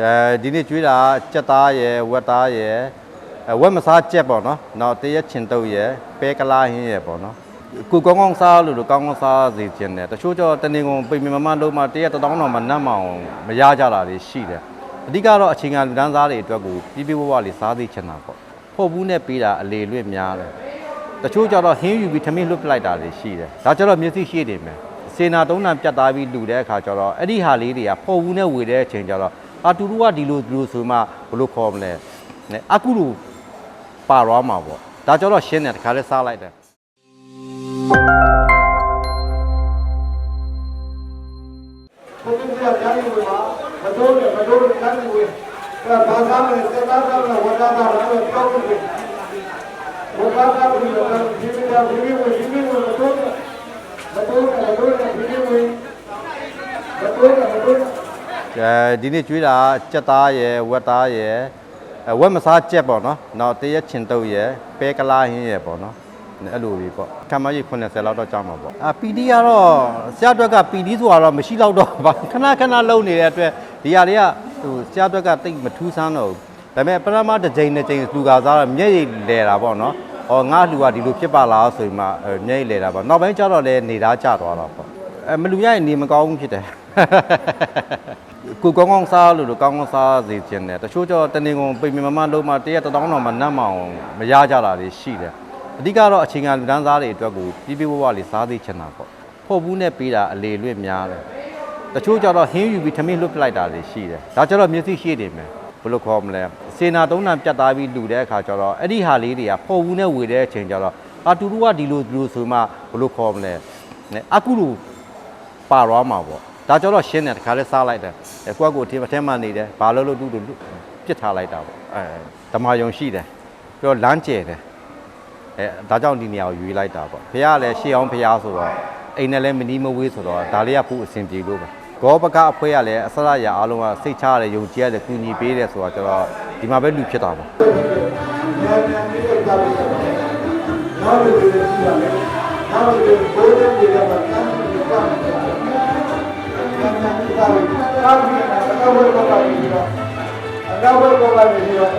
အဲဒီနေ့ကျွေးတာကြက်သားရယ်ဝက်သားရယ်အဲဝက်မစားကြက်ပေါ့နော်နောက်တရက်ချင်တုပ်ရယ်ပဲကလာဟင်းရယ်ပေါ့နော်ကိုကောင်းကောင်းစားလို့လို့ကောင်းကောင်းစားစေချင်တယ်တချို့ကျတော့တနေကုန်ပိမမမလုံးမတရက်တစ်တောင်းတော့မနှက်မအောင်မရကြတာတွေရှိတယ်အဓိကတော့အချိန်ကလူတန်းစားတွေအတွက်ကိုပြပြဝဝလေးစားသိချင်တာပေါ့ဖို့ဘူးနဲ့ပေးတာအလေလွင့်များတယ်တချို့ကျတော့ဟင်းယူပြီးထမင်းလွတ်ပလိုက်တာတွေရှိတယ်ဒါကျတော့မျက်စိရှိနေမယ်စေနာသုံးတန်ပြတ်သားပြီးလူတဲ့အခါကျတော့အဲ့ဒီဟာလေးတွေကပေါ်ဘူးနဲ့ဝေတဲ့အချိန်ကျတော့ အာတူတူကဒီလိုဒီလိုဆိုမှဘယ်လိုခေါ်မလဲနဲအကူလူပါရောမှာပေါ့ဒါကျတော့ရှင်းတယ်တခါလဲစားလိုက်တယ်ဘုရားတရားကြားနေမှာမတိုးနဲ့မတိုးနဲ့ကြားနေဝင်အဲဘာသာမလဲစေတာကလည်းဝါဒတာလည်းပြောလို့တယ်ဝါဒတာကလည်းဒီလိုဒါဒီလိုဒီလိုမတိုးနဲ့မတိုးနဲ့မတိုးနဲ့ဒီလိုဝင်မတိုးနဲ့မတိုးနဲ့ အဲဒီနေ့ကျွေးတာကြက်သားရယ်ဝက်သားရယ်အဲဝက်မစားကြက်ပေါ့နော်နောက်တရက်ချင်တုပ်ရယ်ပဲကလာဟင်းရယ်ပေါ့နော်အဲ့လိုကြီးပေါ့ခံမကြီး90လောက်တော့ကြောင်းမှာပေါ့အာပီဒီကတော့ဆရာအတွက်ကပီဒီဆိုတာတော့မရှိတော့တော့ပါခဏခဏလုံနေတဲ့အတွက်ဒီဟာတွေကဟိုဆရာအတွက်ကတိတ်မထူးဆန်းတော့ဘူးဒါပေမဲ့ပရမတစ်ချိန်တစ်ချိန်လူကစားတော့မျက်ရည်လဲတာပေါ့နော်ဟောငါလူကဒီလိုဖြစ်ပါလားဆိုရင်မှအဲမျက်ရည်လဲတာပေါ့နောက်ပိုင်းကျတော့လည်းနေသားကျသွားတော့ပေါ့အဲမလူရရင်နေမကောင်းဘူးဖြစ်တယ် ကိုကောင်းကောင်းစားလို့လို့ကောင်းကောင်းစားစေချင်တယ်တချို့ကျတော့တနေကုန်ပိမမမလုံးမတရက်တစ်တောင်းတော့မနှက်မအောင်မရကြတာတွေရှိတယ်အဓိကတော့အချိန်ကလူတန်းစားတွေအတွက်ကိုပြပြဝဝလေးစားသိချင်တာပေါ့ဖို့ဘူးနဲ့ပေးတာအလေလွင့်များတယ်တချို့ကျတော့ဟင်းယူပြီးထမင်းလွတ်ပလိုက်တာတွေရှိတယ်ဒါကျတော့မျက်စိရှိနေမယ်ဘယ်လိုခေါ်မလဲစေနာသုံးတန်ပြတ်သားပြီးလူတဲ့အခါကျတော့အဲ့ဒီဟာလေးတွေကဖို့ဘူးနဲ့ဝေတဲ့အချိန်ကျတော့အာတူတူကဒီလိုဒီလိုဆိုမှဘယ်လိုခေါ်မလဲနဲအကူလူပါရောမှာပေါ့ ဒါကျတော့ရှင်းတယ်တခါလဲစားလိုက်တယ်အဲကိုယ့်ကိုယ်အထင်အထက်မှနေတယ်ဘာလို့လို့တူတူပြစ်ထားလိုက်တာပေါ့အဲဓမ္မယုံရှိတယ်ပြီးတော့လမ်းကျဲတယ်အဲဒါကြောင့်ဒီနေရာကိုယူလိုက်တာပေါ့ဖះကလည်းရှေ့အောင်ဖះဆိုတော့အိမ်နဲ့လည်းမနီးမဝေးဆိုတော့ဒါလေးကခုအဆင်ပြေလို့ပဲဂောဘကအဖွဲကလည်းအစရရအားလုံးကစိတ်ချရတယ်ယုံကြည်ရတယ်ကူညီပေးတယ်ဆိုတော့ကျွန်တော်ဒီမှာပဲလူဖြစ်တာပါဉာဏ်ဉာဏ်လေးကိုကြားလို့နောက်လို့ဒီလိုရှိရတယ်နောက်လို့ဘိုးတဲ့ဒီကမှာတန်းပြီးတော့ဉာဏ်ဉာဏ်လေး ကတော့ကာပြီးတော့ဘယ်လိုလုပ်ပါ့